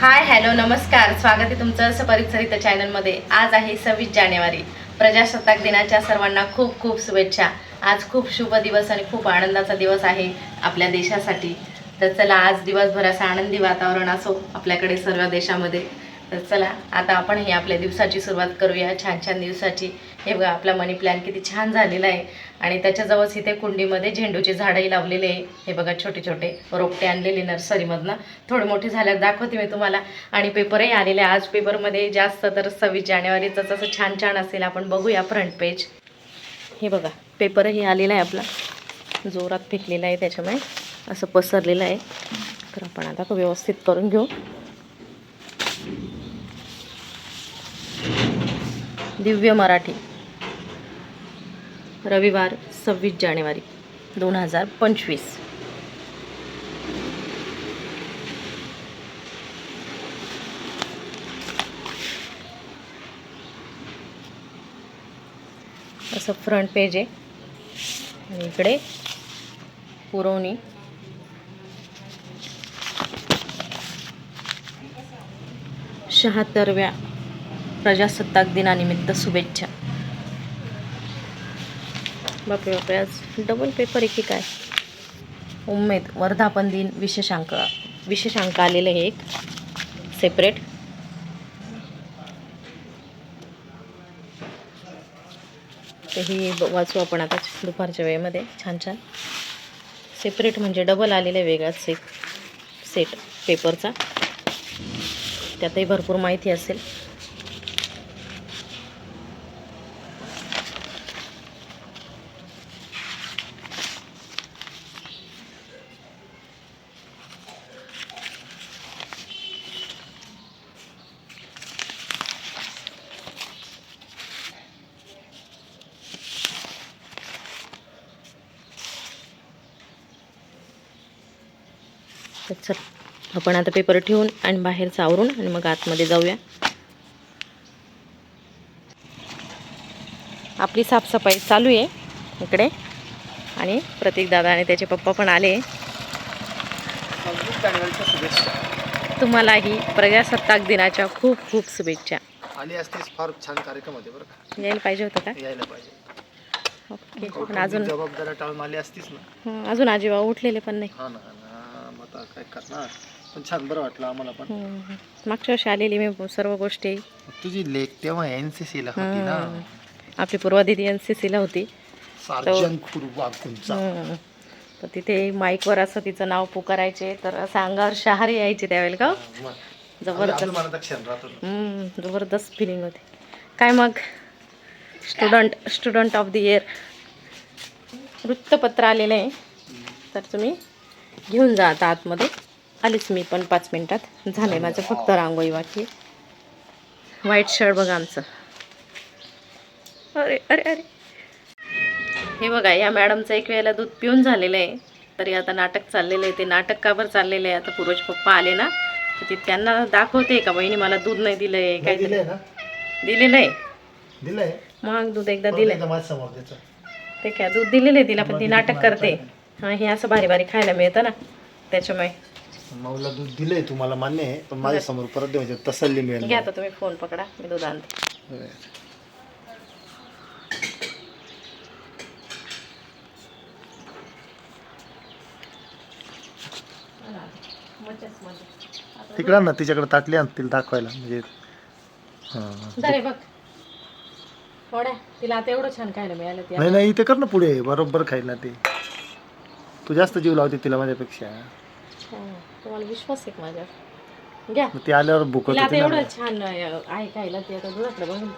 Hi hello नमस्कार. स्वागत आहे तुमचं सपरिचरित चॅनलमध्ये. आज आहे सव्वीस जानेवारी. प्रजासत्ताक दिनाच्या सर्वांना खूप खूप शुभेच्छा. आज खूप शुभ दिवस आणि खूप आनंदाचा दिवस आहे आपल्या देशासाठी. तर चला आज दिवसभर असं आनंदी वातावरण असो आपल्याकडे सर्व देशामध्ये. तर चला आता आपण ही आपल्या दिवसाची सुरुवात करूया. छान छान दिवसाची. हे बघा आपला मनी प्लॅन किती छान झालेला आहे. आणि त्याच्याजवळच इथे कुंडीमध्ये झेंडूची झाडंही लावलेले आहे. हे बघा छोटे छोटे रोपटे आणलेले नर्सरीमधनं. थोडे मोठे झाल्यावर दाखवते मी तुम्हाला. आणि पेपरही आलेले आहे. आज पेपरमध्ये जास्त तर सव्वीस जानेवारीचं असं छान छान असेल आपण बघूया फ्रंट पेज हे बघा पेपरही आलेला आहे आपला. जोरात फेकलेला आहे त्याच्यामुळे. असं पसरलेलं आहे. तर आपण आता तो व्यवस्थित करून घेऊ. दिव्य मराठी. रविवार सव्वीस जानेवारी दोन हजार पंचवीस. असं फ्रंट पेज आहे. आणि इकडे पुरवणी. शहात्तरव्या प्रजासत्ताक दिनानिमित्त शुभेच्छा. बापरे बापरे. आज डबल पेपर एक एक आहे उमेद वर्धापन दिन विशेषांक विशेषांक आलेलं आहे एक सेपरेट ते ही ब- वाचू आपण आता दुपारच्या वेळेमध्ये छान छान. सेपरेट म्हणजे डबल आलेलं आहे वेगळाच सेट सेट पेपरचा त्यातही भरपूर माहिती असेल. तर चल आपण आता पेपर ठेवून आणि बाहेरचं आवरून आणि मग आतमध्ये जाऊया. आपली साफसफाई चालू आहे इकडे. आणि प्रतीक दादा आणि त्याचे पप्पा पण आले. तुम्हालाही प्रजासत्ताक दिनाच्या खूप खूप शुभेच्छा. फार छान कार्यक्रम होते बरं का. यायला पाहिजे होतं का? यायला पाहिजे. ओके पण कौटुंबिक अजून जबाबदाऱ्या टाळून आली असतीच ना. अजून आजीबा उठलेले पण नाही. आता काय करणार? पण छान बरं वाटलं आम्हाला पण. हं, हं. मागच्या वर्षी आलेली मी सर्व गोष्टी. तुझी लेख तेव्हा एन सी सी ला होती ना. आपली पूर्वा दिदी एन सी सीला होती. सार्जन खुरवा कुंचा. तर तिथे माईकवर असं तिचं नाव पुकारायचे. तर असं अंगावर शहारे यायचे त्यावेळेला का हो? जबरदस्त. मनात क्षण राहतो. ना. हम्म, जबरदस्त फिलिंग होती. काय मग? Student student of the year वृत्तपत्र आलेलं आहे. तर तुम्ही घेऊन जा आता आतमध्ये. आलीच मी पण पाच मिनटात. झाले माझं फक्त रांगोळी बाकी व्हाईट शर्ट बघा आमचं. अरे अरे अरे. हे बघा या मॅडमचं एक वेळेला दूध पिऊन झालेलं आहे. तरी आता नाटक चाललेलं आहे. ते नाटक का बरं चाललेलं आहे? आता पूर्वज पप्पा आले ना तर ते त्यांना दाखवते का बहिणी मला दूध नाही दिलंय नाही काय दिलेलं आहे दिलंय? मग दूध एकदा दिलंय. ते काय दूध दिलेलं आहे तिला पण ती नाटक करते. हां हे असं भारी भारी खायला मिळतं ना त्याच्यामुळे. माऊला दूध दिलंय तुम्हाला मान्य आहे पण माझ्यासमोर परत दे म्हणजे तसल्ली मिळेल घ्या आता तुम्ही फोन पकडा मी दूध आणते. तिकडं ना तिच्याकडे ताटली आण तिला दाखवायला म्हणजे. हां जरे बघ. थोड्या तिला आता एवढं छान खायला मिळालं ती नाही नाही इथे कर ना पुढे बरोबर खाईल ना ते. तू जास्त जीव लावते तिला माझ्यापेक्षा. हां, तुम्हाला विश्वास आहे का माझ्यावर घ्या. मग ती आल्यावर भुकत तिला आता होती ना. एवढं छान अं, आहे खायला ती आता बघून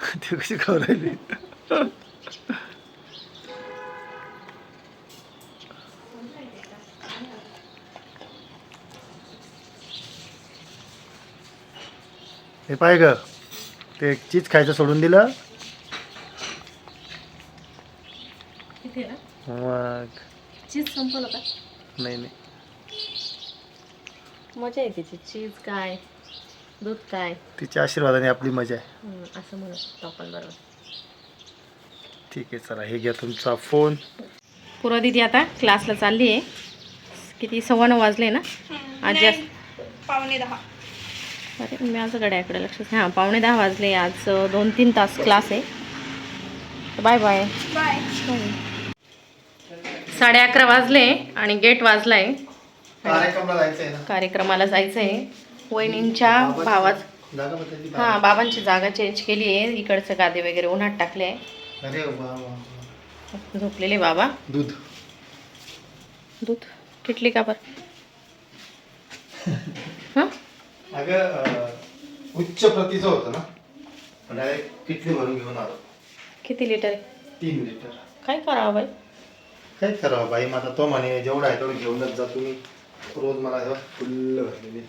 ती कशी खाऊ राहिली? हे पाय ग. ते चीज खायचं सोडून दिलं किती ना मग चीज संपलं का? नाही नाही. मजा येते तिची चीज काय? दूध काय? तिच्या आशीर्वादाने आपली मजा आहे. हम्म, असं म्हणू शकतो आपण बरोबर. ठीक आहे चला हे घ्या तुमचा फोन. पूर्वा दिदी आता क्लासला चालली आहे. किती सव्वा नऊ वाजले ना? आज जास्त पावणे दहा. अरे माझं गड्याकडे लक्ष हां पावणे दहा वाजले. आज अ, दोन तीन तास क्लास आहे. Bye bye. बाय. साडे अकरा वाजले आणि गेट वाजलाय. कार्यक्रमला जायचं आहे वहिनींच्या भावात हां बाबांची. जागा चेंज केली आहे. इकडचं गादे वगैरे उन्हात टाकले आहे. झोपलेले बाबा. दूध. दूध किटली का बरं? हां? उच्च प्रतीचं होतं ना. किटली भरून घेऊन आलो. किती लिटर तीन लिटर. काय करावं बाई? काय करावं बाई? माझा तो म्हणे जेवढा आहे तेवढं घेऊनच जा तुम्ही. रोज मला हे फुल्ल भरलेली.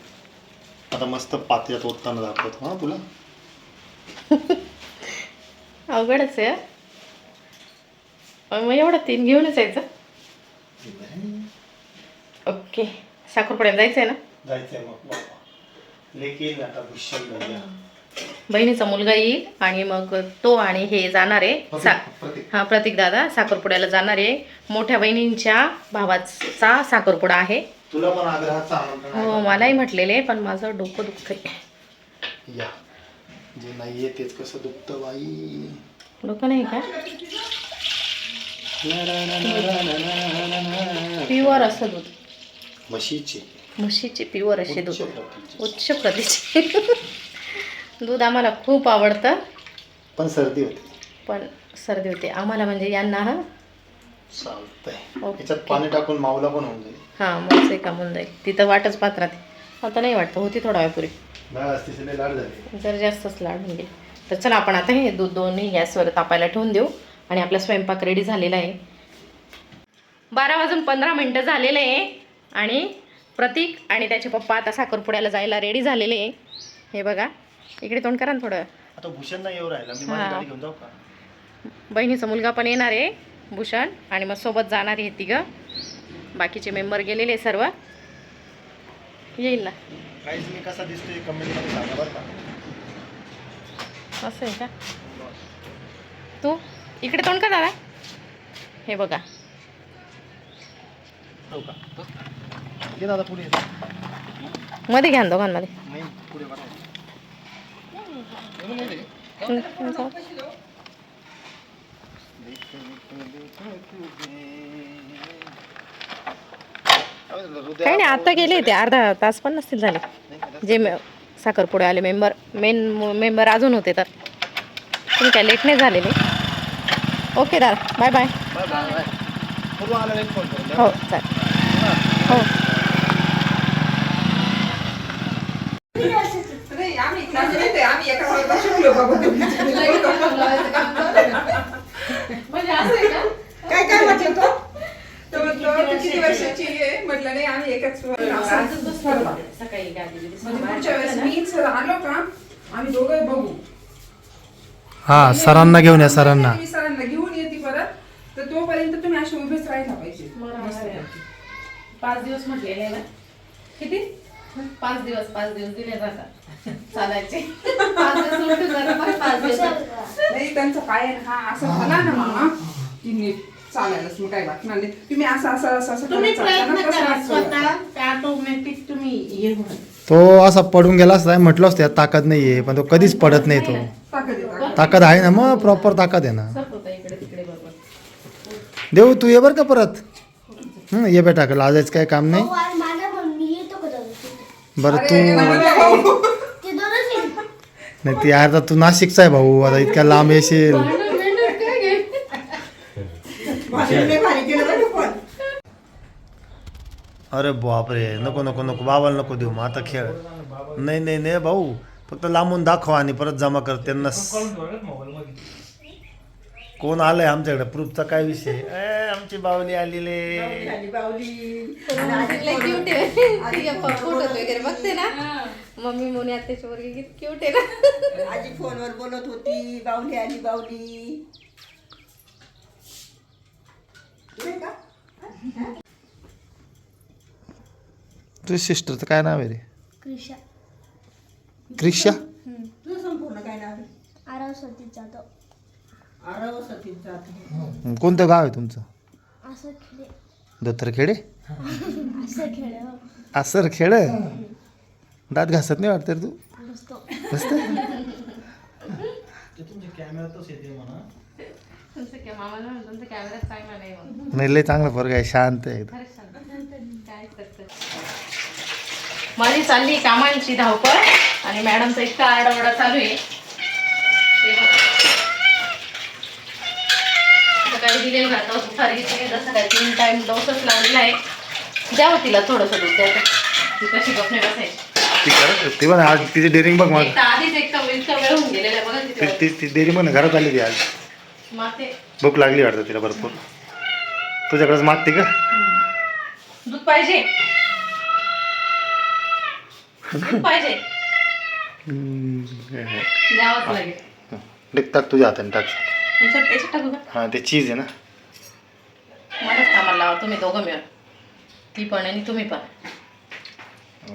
आता मस्त पात्यात ओतताना दाखवतो हा तुला. अवघडच आहे हं. मग एवढं तीन घेऊनच यायचं. ओके. साखरपुड्याला जायचं आहे ना? जायचंय मग बाबा लेकिन आता भैया बहिणीचा मुलगा येईल आणि मग तो आणि हे जाणार आहे. सा हा प्रतीक दादा साखरपुड्याला जाणार आहे. मोठ्या बहिणींच्या भावाचा साखरपुडा आहे. हो मलाही म्हटलेले पण माझं डोकं दुखतंय. जे नाहीये तेच कस दुखत बाई. डोकं नाही का? प्युअर असं दूध. म्हशीचे. म्हशीचे प्युअर असे दूध. उच्च प्रतीचे. दूध आम्हाला खूप आवडतं. पण सर्दी होते. पण सर्दी होते. आम्हाला म्हणजे यांना हा चालतंय. ओके. याच्यात पाणी टाकून मावला पण होऊन जाईल. हां मग ते कामून जाईल. तिथं वाटच पाहत राहते. आता नाही वाटतं. होती थोडा वेळापूर्वी लाड झाली. जर जास्तच लाड होऊन गेले. तर चला आपण आता हे दूध दोन्ही गॅसवर तापायला ठेवून देऊ. आणि आपला स्वयंपाक रेडी झालेला आहे. बारा वाजून पंधरा मिनटं झालेले आहे. आणि प्रतीक आणि त्याचे पप्पा आता साखरपुड्याला जायला रेडी झालेले आहे. हे बघा. इकडे तोंड करा ना थोडं. आता भूषण नाही येऊ राहिला. मी माझी. गाडी घेऊन जाऊ का? बहिणीचा मुलगा पण येणार आहे भूषण आणि मग सोबत जाणार आहे तिघं बाकीचे मेंबर गेलेले सर्व. येईल ना. काहीच मी कसा दिसतोय कमेंटमध्ये सांगा बरं का? असं आहे का? तू? इकडे तोंड का दादा. हे बघा. हो का? ये दादा पुढे ये. मध्ये घ्या ना दोघांमध्ये. नाही पुढे काही नाही आता गेले ते अर्धा तास पण नसतील झाले. जे मे साखरपुडे आले मेंबर मेन मेंबर अजून होते तर. तुम्ही काय लेट नाही झालेले. ओके दादा. बाय बाय हो चालेल. हो. येते आम्ही एका वर्गात शिकलो बाबा काय काय म्हटलं तो? तर म्हटलं तू किती वर्षाची आहे? म्हटलं नाही आम्ही एकाच वर्गात. सकाळी गाडी पुढच्या वेळेस मी सर आलो का आम्ही दोघं बघू. हा सरांना घेऊन या सरांना मी सरांना घेऊन येते परत. तर तोपर्यंत तुम्ही असे उभेच राहायला पाहिजे. पाच दिवस म्हटलेले ना? किती? पाच दिवस पाच दिवस दिले जातात. चालायचे. पाच दिवस उलटून जातात, परत पाच दिवस नाही त्यांचा पाय हा असं झाला ना मामा की नीट चालायलाच मग काय वाटणार नाही. तुम्ही असं असं असं असं तुम्ही करत चालता ना, प्रयत्न तसं करा नसतं. स्वतः ते ऑटोमॅटिक तुम्ही हे होईल तो असा पडून गेला असता म्हटलं असतं यात ताकद नाहीये पण तो कधीच पडत नाही तो. ताकद आहे, ताकद. ताकद आहे ना मग प्रॉपर ताकद आहे ना. सरक होता इकडे तिकडे बरोबर. देऊ तू ये बरं का परत. हं, ये बेटा लाजायचं काय काम नाही हो, आणि माझ्या मम्मी येतो का दररोज? बरं तू. नाही ती आता तू नाशिकचा आहे भाऊ आता इतक्या लांब येशील. अरे बापरे नको नको नको बाबाला नको देऊ मग आता खेळ नाही नाही नाही भाऊ फक्त लांबून दाखवा आणि परत जमा कर त्यांना कोण आलंय आमच्याकडे? प्रूफचा काय विषय? ए, आमची बावली आलेले. फोटो वगैरे बघते ना. मम्मी मोनी आत्याची वर्गी किती क्यूट आहे ना. आजी फोनवर बोलत होती बावली आली बावली. नाही का? तुझ्या सिस्टरचं काय नाव आहे रे? कृषा क्रिशा तुझं संपूर्ण काय नाव आहे आराव सतीश जाधव जात कोणतं गाव आहे तुमचं? असं खेळे दत्तरखेडे? असं खेळ असं खेळ दात घासत नाही वाटतं रे तू? बसतो मस्त तुमचं काय मामाला म्हणतो, तुमचा कॅमेरा चांगला नाही म्हणून. नाही लय चांगला पोरगा आहे शांत आहे. एकदम. खरंच सांगते. काय करते माझी चालली कामांची धावपळ आणि मॅडमचा इतका आरडाओरडा चालू आहे. ते बघ. सकाळी दिलेलं दुपारी घेतली जसं काय तीन टाइम डोसच लावलेला आहे द्यावं तिला थोडंसं दूध ती कशी गपणे बसायची. ती पण आज तिची डेअरिंग बघ मग एक तर आधीच एक तर इतका वेळ होऊन गेलेला आहे बघा किती ती वेळ. ती ती डेअरिंग पण घरात आली ती आज. भूक लागली वाटतं तिला भरपूर. तुझ्याकडेच मागते का? दूध पाहिजे. दूध पाहिजे. द्यावंच लागेल. डेक टाक तुझ्या हाताने टाक. याच्यात याच्यात टाकू का? हां ते चीज आहे ना. मलाच कामाला लावा तुम्ही दोघं मिळून. ती पण आणि तुम्ही पण.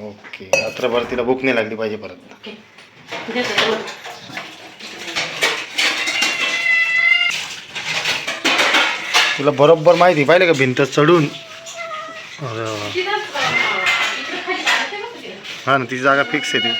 ओके रात्रभर तिला भूक नाही लागली पाहिजे परत. ओके. तुला बरोबर माहिती पाहिलं का भिंत चढून. हा ना ती जागा फिक्स आहे ती.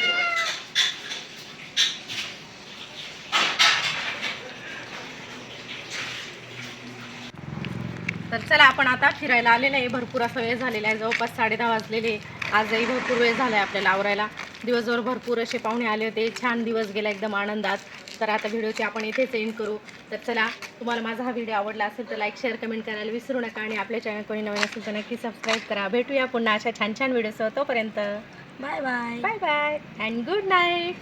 चला आपण आता फिरायला आलेलो आहे भरपूर असा वेळ झालेला आहे. जवळपास साडे दहा वाजलेले. आजही भरपूर वेळ झाला आहे आपल्याला आवरायला. दिवसभर भरपूर असे पाहुणे आले होते. छान दिवस गेला एकदम आनंदात. तर आता व्हिडिओची आपण इथेच एंड करू. तर चला तुम्हाला माझा हा व्हिडिओ आवडला असेल तर लाईक शेअर कमेंट करायला विसरू नका आणि आपल्या चॅनल कोणी नवीन असेल तर नक्की सबस्क्राईब करा. भेटूया पुन्हा अशा छान छान व्हिडिओसह तोपर्यंत. Bye bye bye bye and good night